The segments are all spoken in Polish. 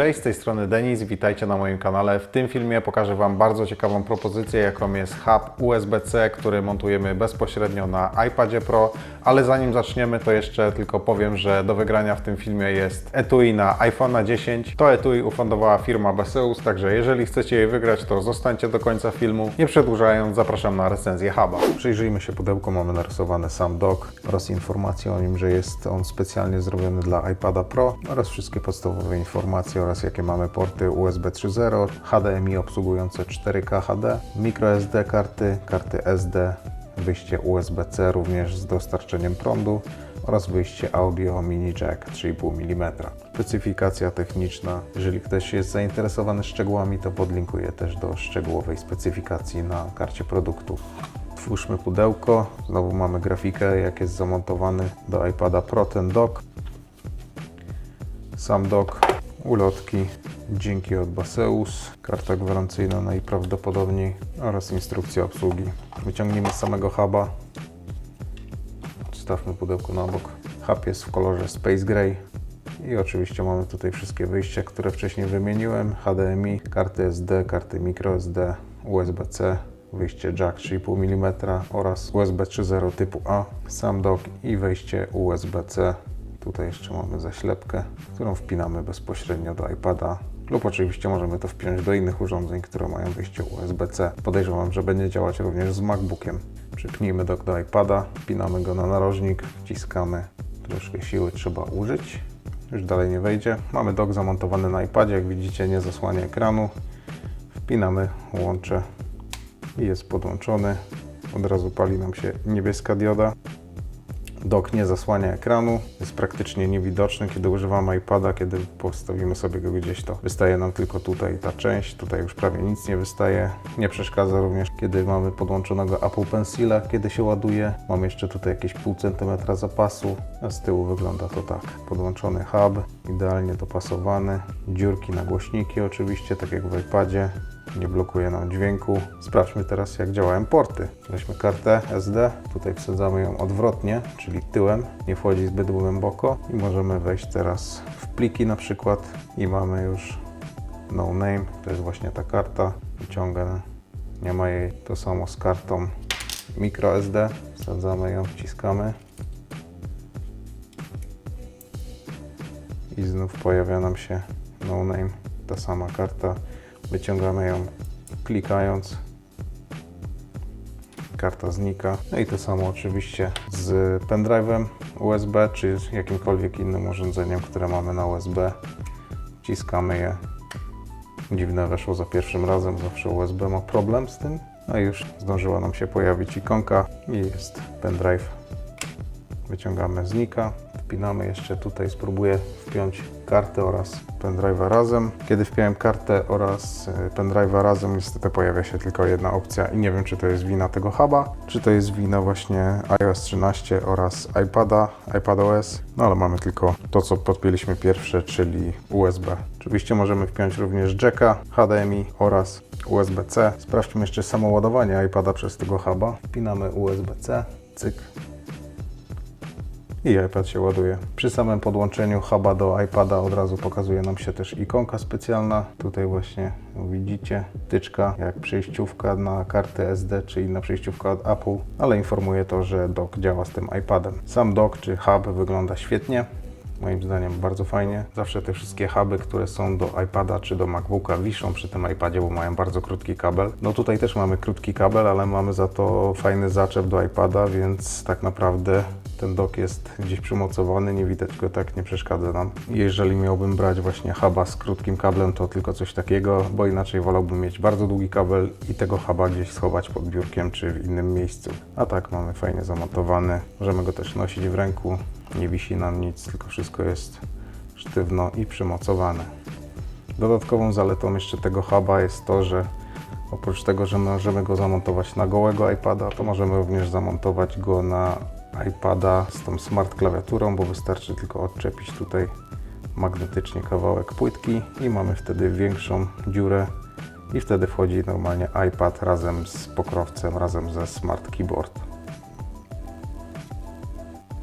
Cześć, z tej strony Denis, witajcie na moim kanale. W tym filmie pokażę Wam bardzo ciekawą propozycję, jaką jest hub USB-C, który montujemy bezpośrednio na iPadzie Pro, ale zanim zaczniemy, to jeszcze tylko powiem, że do wygrania w tym filmie jest etui na iPhone'a 10. To etui ufundowała firma Beseus, także jeżeli chcecie je wygrać, to zostańcie do końca filmu. Nie przedłużając, zapraszam na recenzję huba. Przyjrzyjmy się pudełku, mamy narysowane sam dock oraz informacje o nim, że jest on specjalnie zrobiony dla iPada Pro oraz wszystkie podstawowe informacje oraz jakie mamy porty USB 3.0, HDMI obsługujące 4K HD, microSD karty, karty SD, wyjście USB-C również z dostarczeniem prądu oraz wyjście audio mini jack 3,5 mm. Specyfikacja techniczna. Jeżeli ktoś jest zainteresowany szczegółami, to podlinkuję też do szczegółowej specyfikacji na karcie produktu. Otwórzmy pudełko. Znowu mamy grafikę, jak jest zamontowany do iPada Pro ten dock. Sam dock, ulotki, dzięki od Baseus, karta gwarancyjna najprawdopodobniej oraz instrukcja obsługi. Wyciągnijmy z samego huba. Stawmy pudełko na bok. Hub jest w kolorze Space Gray. I oczywiście mamy tutaj wszystkie wyjścia, które wcześniej wymieniłem. HDMI, karty SD, karty microSD, USB-C, wyjście jack 3,5 mm oraz USB 3.0 typu A, sam dock i wejście USB-C. Tutaj jeszcze mamy zaślepkę, którą wpinamy bezpośrednio do iPada lub oczywiście możemy to wpiąć do innych urządzeń, które mają wyjście USB-C. Podejrzewam, że będzie działać również z MacBookiem. Przypnijmy dock do iPada, wpinamy go na narożnik, wciskamy. Troszkę siły trzeba użyć. Już dalej nie wejdzie. Mamy dock zamontowany na iPadzie, jak widzicie nie zasłania ekranu. Wpinamy łącze i jest podłączony. Od razu pali nam się niebieska dioda. Dock nie zasłania ekranu, jest praktycznie niewidoczny, kiedy używamy iPada, kiedy postawimy sobie go gdzieś, to wystaje nam tylko tutaj ta część, tutaj już prawie nic nie wystaje. Nie przeszkadza również, kiedy mamy podłączonego Apple Pencila, kiedy się ładuje. Mam jeszcze tutaj jakieś pół centymetra zapasu, a z tyłu wygląda to tak. Podłączony hub, idealnie dopasowany, dziurki na głośniki oczywiście, tak jak w iPadzie nie blokuje nam dźwięku. Sprawdźmy teraz, jak działają porty. Weźmy kartę SD, tutaj wsadzamy ją odwrotnie, czyli tyłem, nie wchodzi zbyt głęboko. I możemy wejść teraz w pliki na przykład. I mamy już no name, to jest właśnie ta karta, wyciągam, nie ma jej, to samo z kartą microSD, wsadzamy ją, wciskamy. I znów pojawia nam się no name, ta sama karta Wyciągamy ją klikając. Karta znika. No i to samo oczywiście z pendrive'em USB, czy jakimkolwiek innym urządzeniem, które mamy na USB. Wciskamy je. Dziwne weszło za pierwszym razem, zawsze USB ma problem z tym. No i już zdążyła nam się pojawić ikonka i jest pendrive. Wyciągamy znika, wpinamy jeszcze tutaj, spróbuję wpiąć kartę oraz pendrive'a razem. Kiedy wpiąłem kartę oraz e, pendrive'a razem, niestety pojawia się tylko jedna opcja i nie wiem, czy to jest wina tego huba, czy to jest wina właśnie iOS 13 oraz iPada, iPadOS, no ale mamy tylko to, co podpięliśmy pierwsze, czyli USB. Oczywiście możemy wpiąć również jacka, HDMI oraz USB-C. Sprawdźmy jeszcze samo ładowanie iPada przez tego huba. Wpinamy USB-C, cyk, i iPad się ładuje. Przy samym podłączeniu huba do iPada od razu pokazuje nam się też ikonka specjalna. Tutaj właśnie widzicie tyczka jak przejściówka na kartę SD czy inna przejściówka od Apple, ale informuje to, że dock działa z tym iPadem. Sam dock czy hub wygląda świetnie. Moim zdaniem bardzo fajnie. Zawsze te wszystkie huby, które są do iPada czy do MacBooka wiszą przy tym iPadzie, bo mają bardzo krótki kabel. No tutaj też mamy krótki kabel, ale mamy za to fajny zaczep do iPada, więc tak naprawdę ten dock jest gdzieś przymocowany, nie widać go tak, nie przeszkadza nam. Jeżeli miałbym brać właśnie huba z krótkim kablem, to tylko coś takiego, bo inaczej wolałbym mieć bardzo długi kabel i tego huba gdzieś schować pod biurkiem czy w innym miejscu. A tak mamy fajnie zamontowany, możemy go też nosić w ręku, nie wisi nam nic, tylko wszystko jest sztywno i przymocowane. Dodatkową zaletą jeszcze tego huba jest to, że oprócz tego, że możemy go zamontować na gołego iPada, to możemy również zamontować go na iPada z tą smart klawiaturą, bo wystarczy tylko odczepić tutaj magnetycznie kawałek płytki i mamy wtedy większą dziurę i wtedy wchodzi normalnie iPad razem z pokrowcem, razem ze smart keyboard.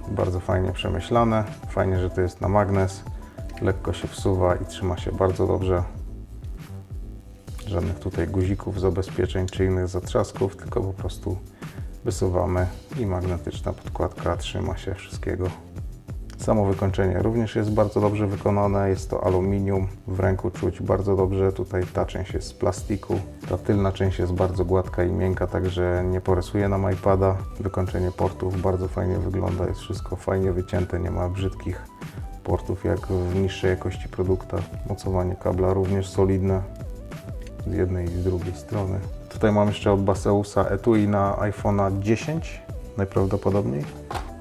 Bardzo fajnie przemyślane, fajnie, że to jest na magnes. Lekko się wsuwa i trzyma się bardzo dobrze. Żadnych tutaj guzików, zabezpieczeń czy innych zatrzasków, tylko po prostu wysuwamy i magnetyczna podkładka trzyma się wszystkiego. Samo wykończenie również jest bardzo dobrze wykonane. Jest to aluminium. W ręku czuć bardzo dobrze. Tutaj ta część jest z plastiku. Ta tylna część jest bardzo gładka i miękka, także nie porysuje nam iPada. Wykończenie portów bardzo fajnie wygląda. Jest wszystko fajnie wycięte. Nie ma brzydkich portów jak w niższej jakości produktach. Mocowanie kabla również solidne z jednej i z drugiej strony. Tutaj mam jeszcze od Baseusa etui na iPhone'a 10 najprawdopodobniej.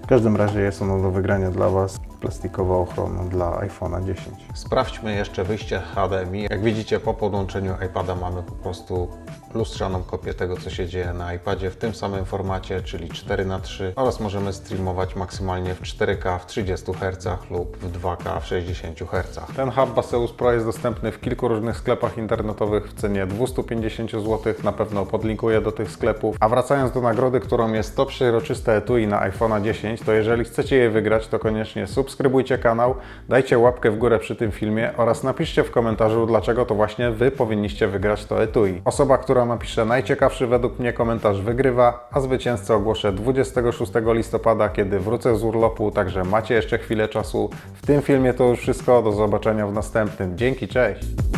W każdym razie jest ono do wygrania dla Was. Plastikowa ochrona dla iPhone'a 10. Sprawdźmy jeszcze wyjście HDMI. Jak widzicie po podłączeniu iPada mamy po prostu lustrzaną kopię tego co się dzieje na iPadzie w tym samym formacie, czyli 4x3 oraz możemy streamować maksymalnie w 4K w 30 Hz lub w 2K w 60 Hz. Ten hub Baseus Pro jest dostępny w kilku różnych sklepach internetowych w cenie 250 zł. Na pewno podlinkuję do tych sklepów. A wracając do nagrody, którą jest to przeroczyste etui na iPhone'a 10, to jeżeli chcecie je wygrać, to koniecznie subskrybujcie kanał, dajcie łapkę w górę przy tym filmie oraz napiszcie w komentarzu, dlaczego to właśnie Wy powinniście wygrać to etui. Osoba, która napisze najciekawszy według mnie komentarz wygrywa, a zwycięzcę ogłoszę 26 listopada, kiedy wrócę z urlopu, także macie jeszcze chwilę czasu. W tym filmie to już wszystko, do zobaczenia w następnym. Dzięki, cześć!